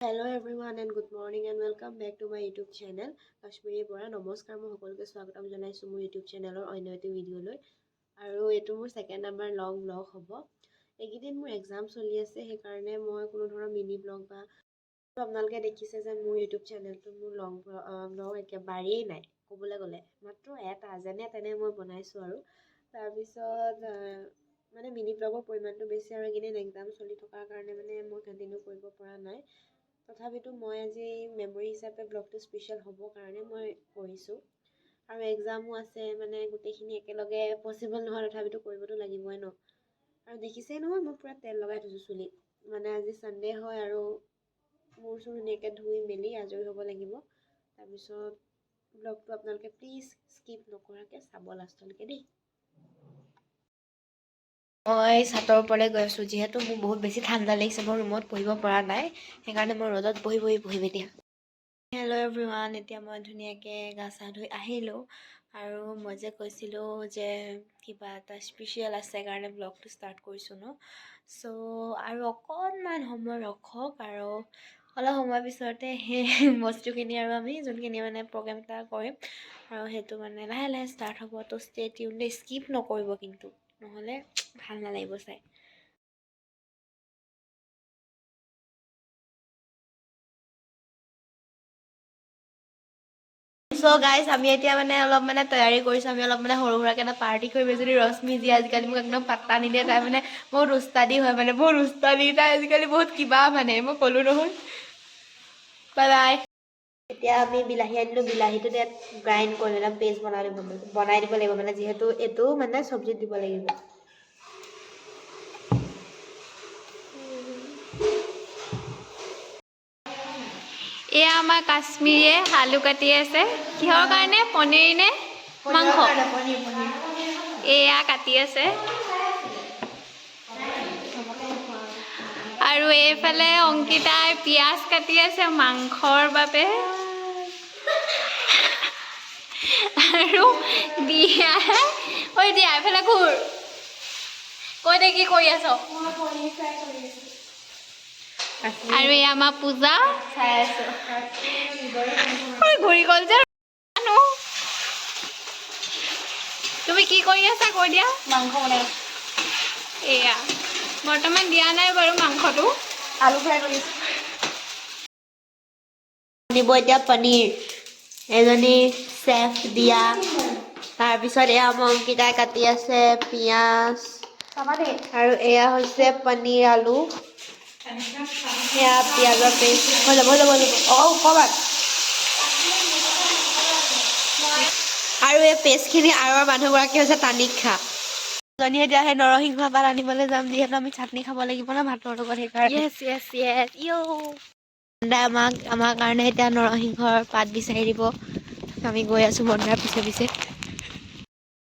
Hello' everyone and good morning and welcome back to my YouTube channel Kashmiri পৰা নমস্কাৰ মই সকলোকে স্বাগতম জনাইছোঁ মোৰ ইউটিউব চেনেলৰ অন্য এটি ভিডিঅ'লৈ আৰু এইটো মোৰ ছেকেণ্ড নাম্বাৰ লং ব্লগ হ'ব। এইকেইদিন মোৰ এক্সাম চলি আছে সেইকাৰণে মই কোনো ধৰণৰ মিনি ব্লগ বা আপোনালোকে দেখিছে যে মোৰ ইউটিউব চেনেলটো মোৰ লং ব্লগ একেবাৰেই নাই ক'বলৈ গ'লে। মাত্ৰ এটা যেনে তেনে মই বনাইছোঁ আৰু। তাৰপিছত মানে মিনি ব্লগৰ পৰিমাণটো বেছি আৰু এইকেইদিন এক্সাম চলি থকাৰ কাৰণে মানে মই কণ্টিনিউ কৰিব পৰা নাই। তথাপিতো মই আজি মেমৰি হিচাপে ব্লগটো স্পেচিয়েল হ'বৰ কাৰণে মই কৰিছোঁ। আৰু এক্সামো আছে মানে গোটেইখিনি একেলগে পচিবল নহয় তথাপিতো কৰিবতো লাগিবই ন। আৰু দেখিছেই নহয় মই পূৰা তেল লগাই থৈছোঁ চুলিত। মানে আজি ছানডে' হয় আৰু মূৰ চুৰ ধুনীয়াকৈ ধুই মেলি আজৰি হ'ব লাগিব। তাৰপিছত ব্লগটো আপোনালোকে প্লিজ স্কিপ নকৰাকৈ চাব লাষ্টলৈকে দেই। মই ছাতৰ ওপৰলৈ গৈ আছোঁ যিহেতু মোৰ বহুত বেছি ঠাণ্ডা লাগিছে মই ৰুমত পঢ়িব পৰা নাই সেইকাৰণে মই ৰ'দত বহি বহি পঢ়িম এতিয়া হেল্ল' এভৰিৱান এতিয়া মই ধুনীয়াকৈ গা চা ধুই আহিলোঁ আৰু মই যে কৈছিলোঁ যে কিবা এটা স্পেচিয়েল আছে কাৰণে ব্লগটো ষ্টাৰ্ট কৰিছোঁ ন। চ' আৰু অকণমান সময় ৰখক আৰু অলপ সময়ৰ পিছতে সেই বস্তুখিনি আৰু আমি যোনখিনি মানে প্ৰগ্ৰেম এটা কৰিম আৰু সেইটো মানে লাহে লাহে ষ্টাৰ্ট হ'ব তো ষ্টে টিউন দেই স্কিপ নকৰিব কিন্তু। নহ'লে গাইজ আমি এতিয়া মানে অলপ মানে তৈয়াৰী কৰিছোঁ, আমি অলপ মানে সৰু সুৰাকৈ এটা পাৰ্টি কৰিম যদি ৰশ্মি যি আজিকালি মোক একদম পাত্তা নিদিয়ে, তাই মানে বহুত উস্তাদি হয় মানে বহুত উস্তাদি তাই আজিকালি বহুত কিবা মানে মই ক'লোঁ নহয়। বাই বাই এতিয়া আমি বিলাহী আনিলোঁ বিলাহীটো ইয়াত গ্ৰাইণ্ড কৰি এটা পেষ্ট বনাই দিব বনাই দিব লাগিব মানে যিহেতু এইটো মানে চব্জিত দিব লাগিব। এয়া আমাৰ কাশ্মীৰীয়ে আলু কাটি আছে। কিহৰ কাৰণে পনীৰ নে মাংস? এয়া কাটি আছে। আৰু এইফালে অংকিতাই পিঁয়াজ কাটি আছে মাংসৰ বাবে। আৰু দিয়া ঐ দিয়া এইফালে ঘূৰ কৈ দে কি কৰি আছ? আৰু এয়া আমাৰ পূজা। চাই আছোঁ ঘূৰি গ'ল যে। তুমি কি কৰি আছা কৈ দিয়া? মাংস বনাই এয়া, বৰ্তমান দিয়া নাই বাৰু মাংসটো। আলু ফ্ৰাই কৰি বনিব এতিয়া পনীৰ। এজনী চেফ দিয়া। তাৰপিছত এয়া মই অংকিতাই কাটি আছে পিঁয়াজ। আৰু এয়া হৈছে পনীৰ আলু। সেয়া পিঁয়াজৰ পেষ্ট হৈ যাব হৈ যাব অঁ ক'ৰবাত। আৰু এই পেষ্টখিনি আৰৰ মানুহগৰাকী হৈছে তানিক্ষা জনীয়ে এতিয়া সেই নৰসিংহ পাত আনিবলৈ যাম যিহেতু আমি চাটনি খাব লাগিব ন ভাতৰ লগত সেইকাৰণে। আমাক আমাৰ কাৰণে এতিয়া নৰসিংহৰ পাত বিচাৰি দিব। আমি গৈ আছোঁ বন্দাৰ পিছে পিছে।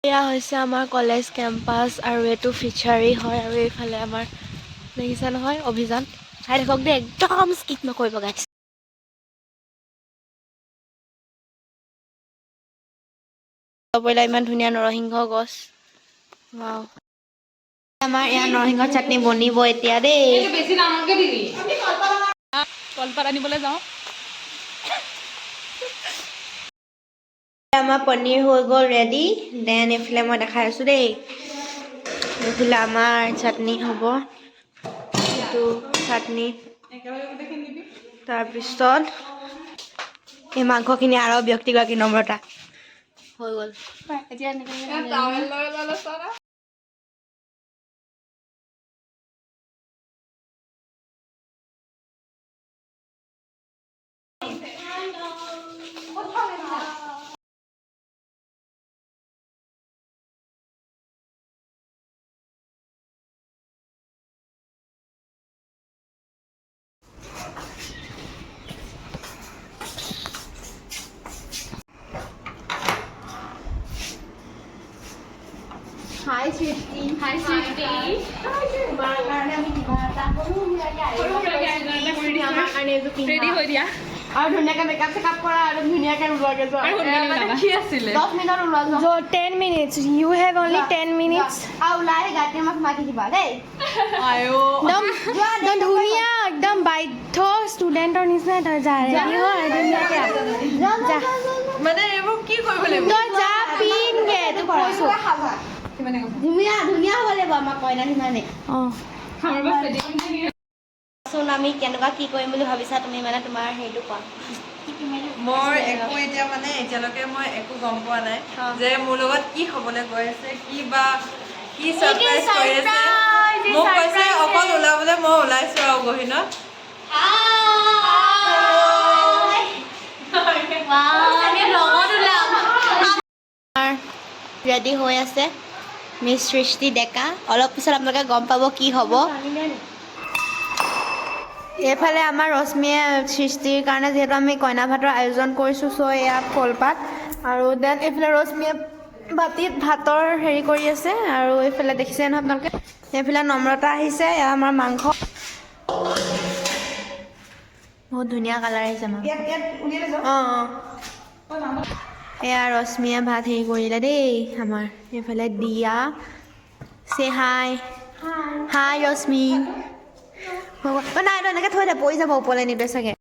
এয়া হৈছে আমাৰ কলেজ কেম্পাছ আৰু এইটো ফিচাৰী হয় আৰু এইফালে আমাৰ দেখিছে নহয় অভিযান? চাই থাকক দেই একদম স্কিপ নকৰিব গাইছ পৰিলা ইমান ধুনীয়া নৰসিংহ গছ। আমাৰ ইয়াত নৰসিংহ চাটনি বনিব এতিয়া দেই। কলপাত আনিবলৈ যাওঁ। আমাৰ পনীৰ হৈ গ'ল ৰেডি দেন এইফালে মই দেখাই আছোঁ দেই। এইফালে আমাৰ চাটনি হ'ব। এইটো চাটনি। তাৰপিছত এই মাংসখিনি আৰু ব্যক্তিগৰাকী নম্ৰতা হৈ গ'ল এতিয়া এনেকৈ হাই সৃষ্টি হাই সৃষ্টি তোমাৰ কাৰণে আমি কিবা এটা সৰু সুৰাকৈ আহিব আমাৰ কাৰণে এইযোৰ পিন্ধা। ৰেডি হৈ দিয়া। আৰু ধুনীয়াকৈ মেকআপ চেকআপ কৰা আৰু ধুনীয়াকৈ ওলোৱাকৈ যোৱা। আৰু সোনকালে ওলাবা। কি আছিলে? দহ মিনিটত ওলোৱা যোৱা। So 10 minutes. You have only 10 minutes. আৰু ওলাই আহি গাঁঠি আমাক মাতি দিবা দেই। একদম একদম ধুনীয়া একদম বাধ্য ষ্টুডেণ্টৰ নিচিনাই তই যা ৰেডি হয় ধুনীয়াকে। আহ। যা। মানে এইবোৰ কি কৰিব লাগিব? তই যা। পিনগে তোক কৈছো ধুনীয়া ধুনীয়া হ'ব লাগিব আমাৰ কইনা সিমানে অঁ চোন আমি কেনেকুৱা কি কৰিম বুলি ভাবিছা তুমি মানে তোমাৰ হেৰিটো কোৱা মই একো এতিয়া মানে এতিয়ালৈকে মই একো গম পোৱা নাই যে মোৰ লগত কি হ'বলৈ গৈ আছে কি বা কি ছাৰপ্ৰাইজ কৰি আছে মোক কৈছে অকল ওলাবলৈ মই ওলাইছো আৰু গহীনত ৰেডি হৈ আছে মিছ সৃষ্টি ডেকা অলপ পিছত আপোনালোকে গম পাব কি হ'ব। এইফালে আমাৰ ৰশ্মিয়ে সৃষ্টিৰ কাৰণে যিহেতু আমি কইনা ভাতৰ আয়োজন কৰিছোঁ চ' এয়া কলপাত। আৰু দেন এইফালে ৰশ্মিয়ে বাতিত ভাতৰ হেৰি কৰি আছে আৰু এইফালে দেখিছে নহয় আপোনালোকে? এইফালে নম্ৰতা আহিছে এয়া আমাৰ মাংস। বহুত ধুনীয়া কালাৰ আহিছে মাংস। অঁ অঁ। এয়া ৰশ্মিয়ে ভাত হেৰি কৰিলে দেই আমাৰ এইফালে দিয়া চে হাই হাই ৰশ্মি হ'ব অ' নাই নাই এনেকৈ থৈ দে পৰি যাব ওপৰলৈ নিদে চাগে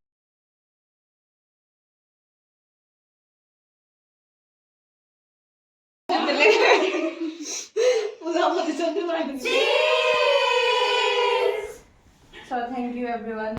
So thank you everyone.